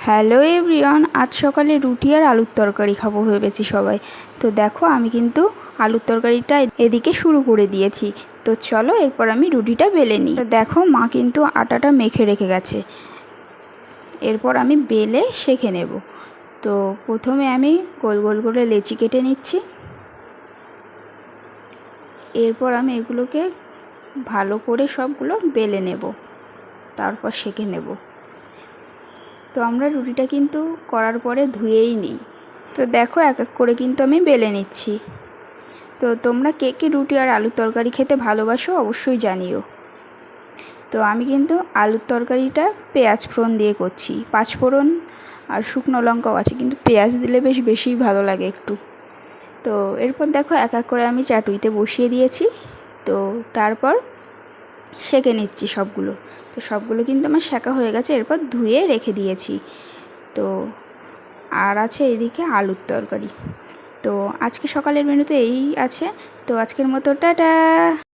Hello everyone, আজ সকালে রুটি আর আলুর তরকারি খাব ভেবেছি সবাই। তো দেখো, আমি কিন্তু আলুর তরকারিটা এদিকে শুরু করে দিয়েছি। তো চলো, এরপর আমি রুটিটা বেলে নিই। তো দেখো, মা কিন্তু আটাটা মেখে রেখে গেছে। এরপর আমি বেলে শেখে নেব। তো প্রথমে আমি গোল গোল করে লেচি কেটে নিচ্ছি। এরপর আমি এগুলোকে ভালো করে সবগুলো বেলে নেব। তারপর সেঁকে নেব। তো আমরা রুটিটা কিন্তু করার পরে ধুয়েই নিই। তো দেখো এক এক করে কিন্তু আমি বেলে নিচ্ছি। তো তোমরা কে কে রুটি আর আলুর তরকারি খেতে ভালোবাসো অবশ্যই জানিও। তো আমি কিন্তু আলুর তরকারিটা পেঁয়াজ ফোড়ন দিয়ে করছি। পাঁচ ফোড়ন আর শুকনো লঙ্কাও আছে, কিন্তু পেঁয়াজ দিলে বেশ বেশি ভালো লাগে একটু। তো এরপর দেখো এক এক করে আমি চাটুইতে বসিয়ে দিয়েছি। তো তারপর সেঁকে নিচ্ছি সবগুলো। তো সবগুলো কিন্তু আমার শেখা হয়ে গেছে, এরপর ধুয়ে রেখে দিয়েছি। তো আর আছে এদিকে আলুর তরকারি। তো আজকে সকালের মেনুতে এই আছে। তো আজকের মতো, টাটা!